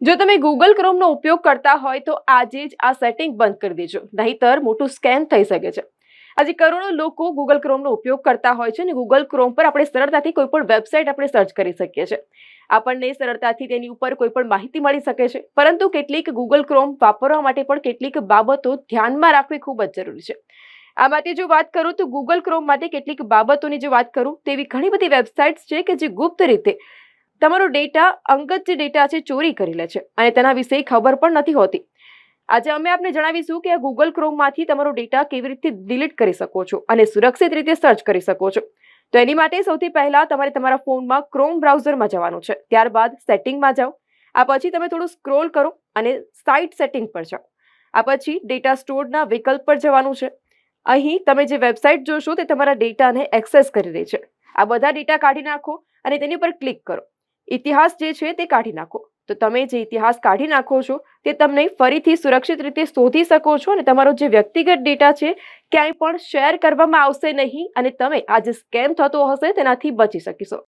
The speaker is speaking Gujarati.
જો તમે ગૂગલ ક્રોમનો ઉપયોગ કરતા હોય તો આજે જ આ સેટિંગ બંધ કરી દેજો. નહીતર મોટું સ્કેમ થઈ શકે છે. આજે કરોડો લોકો ગૂગલ ક્રોમનો ઉપયોગ કરતા હોય છે અને ગૂગલ ક્રોમ પર આપણે સરળતાથી કોઈ પણ વેબસાઇટ આપણે સર્ચ કરી શકીએ છીએ. આપણને સરળતાથી તેની ઉપર કોઈ પણ માહિતી મળી શકે છે. પરંતુ કેટલીક ગૂગલ ક્રોમ વાપરવા માટે પણ કેટલીક બાબતો ધ્યાનમાં રાખવી ખૂબ જ જરૂરી છે. આ માટે જો વાત કરું તો ગૂગલ ક્રોમ માટે કેટલીક બાબતોની જો વાત કરું તેવી ઘણી બધી વેબસાઇટ્સ છે કે જે ગુપ્ત રીતે તમારો ડેટા અંગત જે ડેટા છે, ચોરી કરી લે છે. અને તેના વિશે ખબર પણ નથી હોતી. આજે અમે આપને જણાવીશું કે આ ગૂગલ ક્રોમમાંથી તમારો ડેટા કેવી રીતે ડિલીટ કરી શકો છો અને સુરક્ષિત રીતે સર્ચ કરી શકો છો. તો એની માટે સૌથી પહેલા તમારે તમારા ફોનમાં ક્રોમ બ્રાઉઝરમાં જવાનું છે. ત્યારબાદ સેટિંગમાં જાઓ. આ પછી તમે થોડું સ્ક્રોલ કરો અને સાઇટ સેટિંગ પર જાઓ. આ પછી ડેટા સ્ટોરના વિકલ્પ પર જવાનું છે. અહીં તમે જે વેબસાઇટ જોશો તે તમારા ડેટાને એક્સેસ કરી રહી છે. આ બધા ડેટા કાઢી નાખો અને તેની પર ક્લિક કરો. ઇતિહાસ જે છે તે કાઢી નાખો. તો તમે જે ઇતિહાસ કાઢી નાખો છો, તે તમને ફરીથી સુરક્ષિત રીતે શોધી શકો છો અને તમારો જે વ્યક્તિગત ડેટા છે, ક્યાંય પણ શેર કરવામાં આવશે નહીં અને તમે આ જે સ્કેમ થતો હશે તેનાથી બચી શકીશો.